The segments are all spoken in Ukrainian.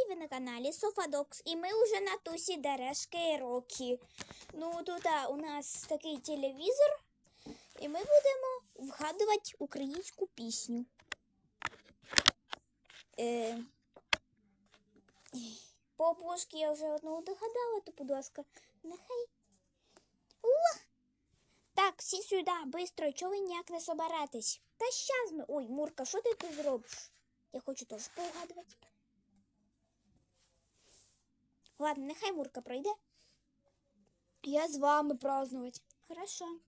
Привіт! Ви на каналі Софадокс. І ми вже на тусі Дерешки Рокі. Ну, тут а, у нас такий телевізор, і ми будемо вгадувати українську пісню. Е, по пошки я вже одну догадала, то, будь ласка, нехай. О! Так, всі сюди, бистро, чого ви ніяк не соберетесь? Та щас ми. Ой, Мурка, що ти тут зробиш? Я хочу теж поугадувати. Ладно, нехай Мурка пройде. Я з вами праздновать. Хорошо.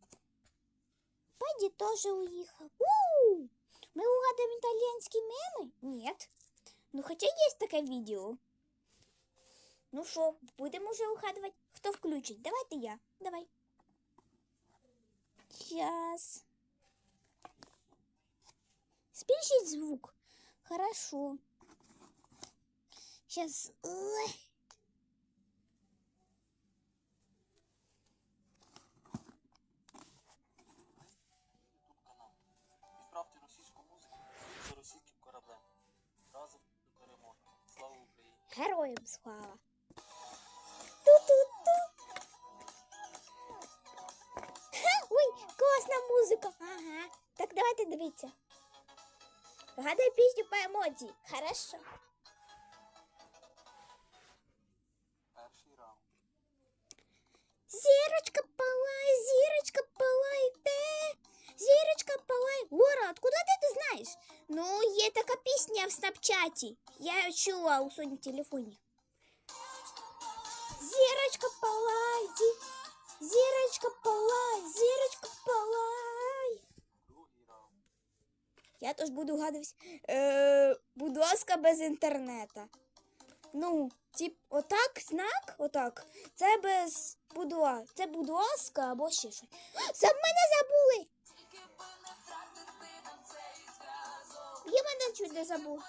Паді теж уїхав. у Ми угадаємо італійські меми? Нет. Ну, хоча є таке відео. Ну що, будемо вже угадувати? Хто включить? Давайте я. Давай. Сейчас. Спишить звук. Хорошо. Сейчас. Ой. Героям слава. Ту-ту-ту. Ха, Ой, класна музика. Ага. Так давайте дивіться. Гадай пісню по емоції. Хорошо. Перший раунд. Зірочка Ну, є така пісня в снапчаті. Я чула у своєму телефоні. Зірочка палай, зі... зірочка палай, зірочка палай. Я теж буду гадуватись. Е, будь ласка, без інтернету. Ну, тип, отак, знак, отак. Це без ласка. Це будь ласка або ще щось. За мене забули! Я чуть не забув.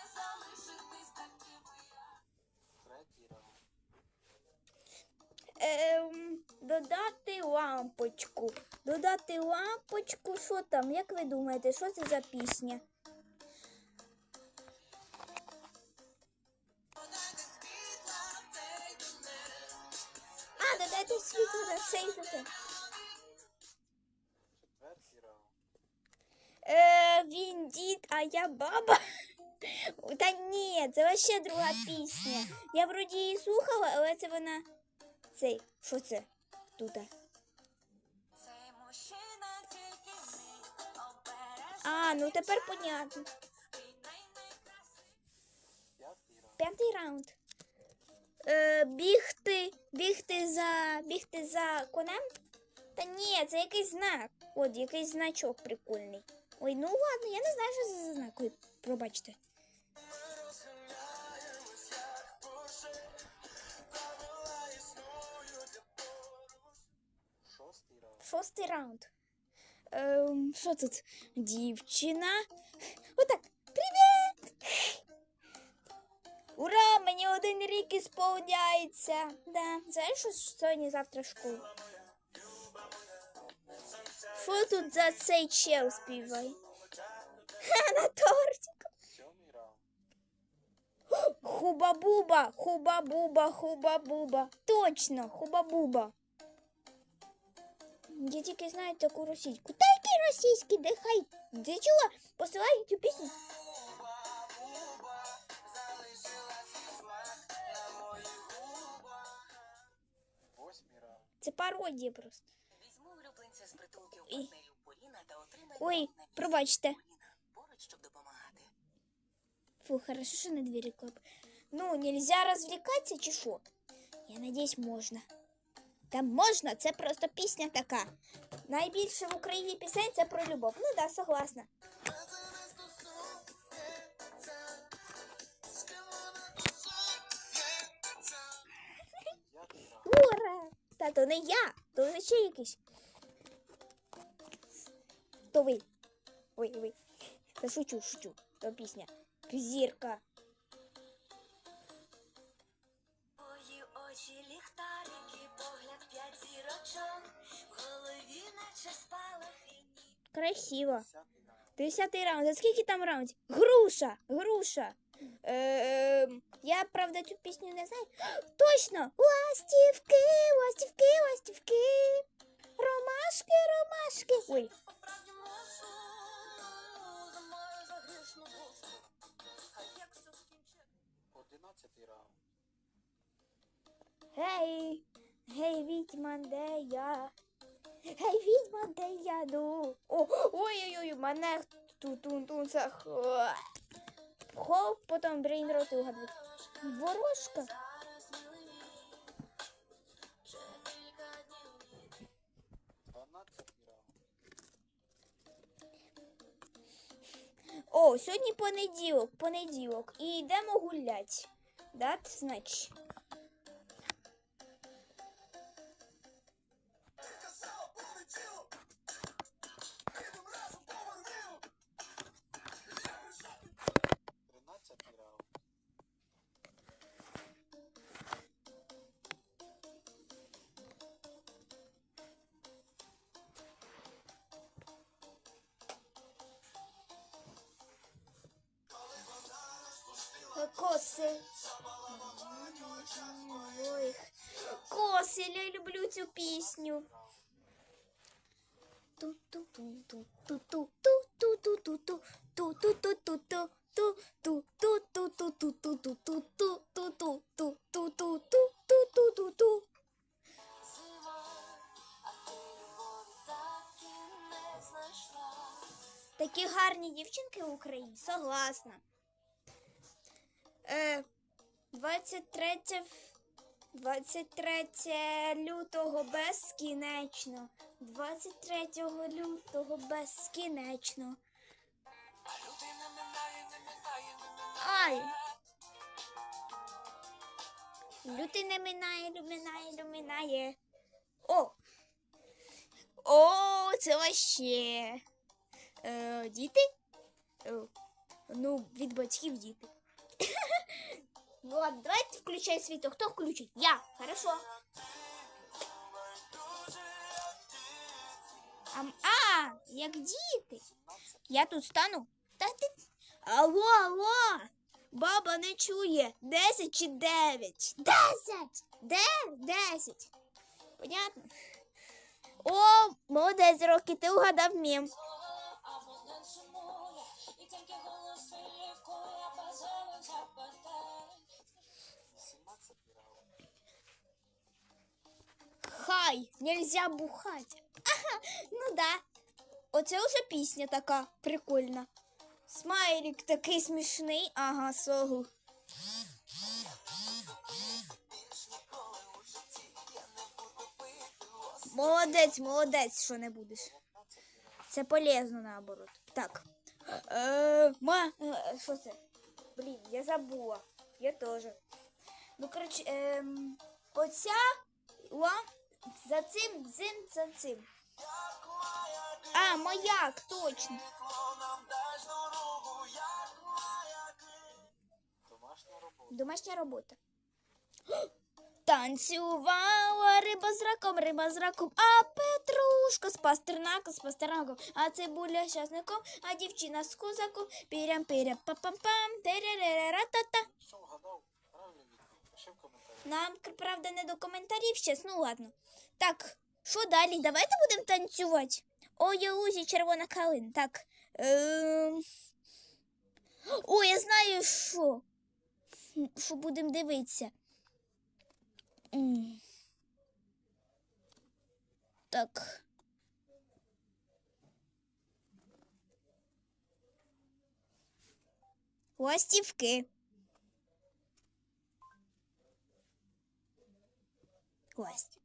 Ем, додати лампочку. Додати лампочку. Що там? Як ви думаєте, що це за пісня? Дід, а я баба. Та ні, це вообще друга пісня. Я вроді її слухала, але це вона. Цей, що це? Тут. А, ну тепер понятно. П'ятий раунд. Е, бігти, бігти за, бігти за конем? Та ні, це якийсь знак. От, якийсь значок прикольний. Ой, ну ладно, я не знаю, що це за знак. Ой, пробачте. Шостий раунд. Ем, що тут? Дівчина. Отак. Привіт! Ура! Мені один рік ісполняється. Да. Знаєш, що сьогодні завтра школа? Що тут за цей чел співає? Ха, на тортик. Хуба-буба, хуба-буба, хуба-буба. Точно, хуба-буба. Я тільки знаю таку російську. Та які російські, де хай. Ти чула? Посилай цю пісню. Це пародія просто. І- Ой, пробачте. Фу, хорошо, що на двері клап. Ну, нельзя розвлікатися чи що? Я надіюсь, можна. Та можна, це просто пісня така. Найбільше в Україні пісень це про любов. Ну да, согласна. Ура! Та то не я, то ще якийсь. То ви. Ой, ви. Та шучу, шучу. То пісня. Зірка. Твої очі ліхтарики, погляд п'ять зірочок, в голові наче спалахи. Красиво. Десятий раунд. А скільки там раундів? Груша, груша. Е, я Я, правда, цю пісню не знаю. Точно! Ластівки, ластівки, ластівки. Ромашки, ромашки. Ой, Сумую за мою? Одинадцятий раунд. гей, гей, відьма, де я? Гей, відьма, де я ну? О, ой-ой-ой, мене тут зах. Хоп, потім брейнроти угадують. Ворожка. О, сьогодні понеділок, понеділок. І йдемо гулять. Да, значить. Коси. Ой. Коси, я люблю цю пісню. Такі гарні дівчинки в Україні, согласна. Е, 23, 23 лютого безкінечно. 23 лютого безкінечно. Ай! Лютий не минає, минає, минає. О! О, це вообще. Е, діти? Е, ну, від батьків діти. Ну ладно, давайте включай світло. Хто включить? Я. Хорошо. А, а, як діти. Я тут стану. Та ти. Алло, алло. Баба не чує. Десять чи дев'ять? Десять! Дев'ять? Десять. Понятно? О, молодець, Рокі, ти угадав мім. Тільки голос лікує, бажаю запитати. Сімнадцятий раунд. Хай, нельзя бухать. Ага, ну да. Оце вже пісня така прикольна. Смайлик такий смішний. Ага, согу. Молодець, молодець, що не будеш. Це полезно наоборот. Так. Е, ма, е, що це? Блін, я забула. Я теж. Ну, коротше, ем, оця ла, за цим, зим, за цим. А, маяк, точно. Домашня робота. Танцювала риба з раком, риба з раком, а Петрушка з пастернаком, з пастернаком, а цибуля з часником, а дівчина з козаком, пірям пірям пам пам теререратата. Що вгадав? Правильно відповідь. Пиши. Нам, правда, не до коментарів щас, ну ладно. Так, що далі? Давайте будемо танцювати. Ой, я лузі, червона калина. Так. Ем... О, я знаю, що. Що будемо дивитися. Так. Ластівки. Ласть.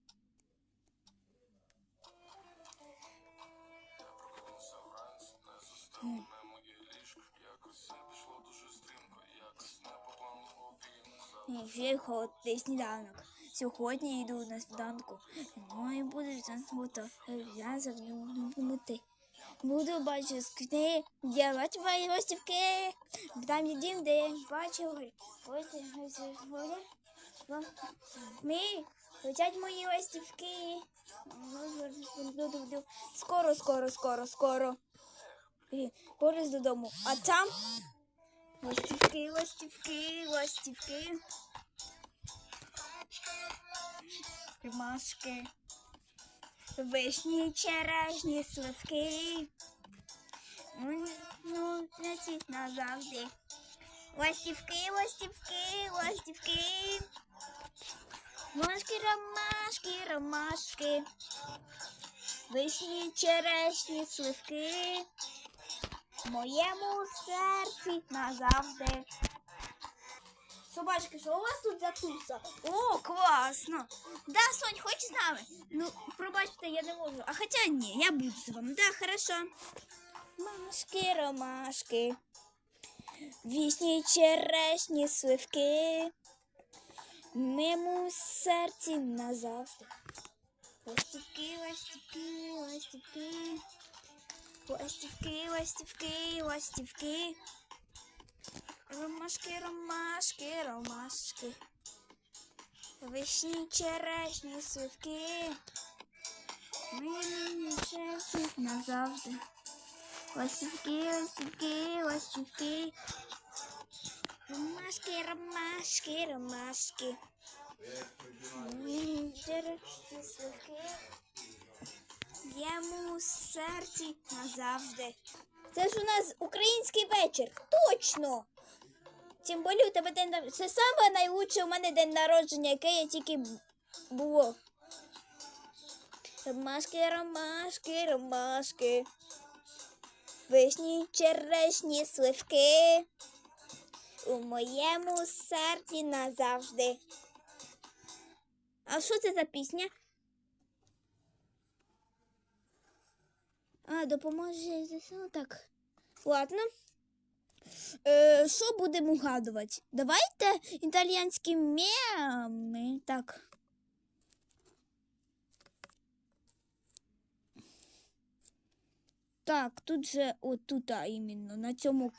Ще холодний сніданок. Сьогодні йду на сніданку. Ну і буду танцювати. Я завжди буду бачити скрізь, я бачу твої ластівки. Там їдім, де я бачив. Ось, ось, ось, ось. Ми летять мої ластівки. Скоро, скоро, скоро, скоро. Борис додому. А там Ластівки, ластівки, ластівки. Ромашки. Вишні, черешні, сливки. Ну, ну, значить, назавжди. Ластівки, ластівки, ластівки. Ромашки, ромашки, ромашки. Вишні, черешні, сливки. В моєму серці назавжди. Собачки, що у вас тут за туса? О, класно! Да, Сонь, хочеш з нами? Ну, пробачте, я не можу. А хоча ні, я буду з вами. Да, хорошо. Машки, ромашки. Вісні, черешні, сливки. В серці назавжди. Ластівки, ластівки, ластівки. Ластівки, ластівки, ластівки. Ромашки, ромашки, ромашки. Вишні, черешні, сливки. Мені серці назавжди. Ластівки, ластівки, ластівки. Ромашки, ромашки, ромашки. Сливки. В серці назавжди. Це ж у нас український вечір. Точно! Тим більше у тебе день народження. Це саме найлучше у мене день народження, яке я тільки було. Ромашки, ромашки, ромашки. Вишні, черешні, сливки. У моєму серці назавжди. А що це за пісня? А, допоможе так. Ладно. Е, що будемо вгадувати? Давайте італійські меми. Так. Так, тут же отут, іменно на цьому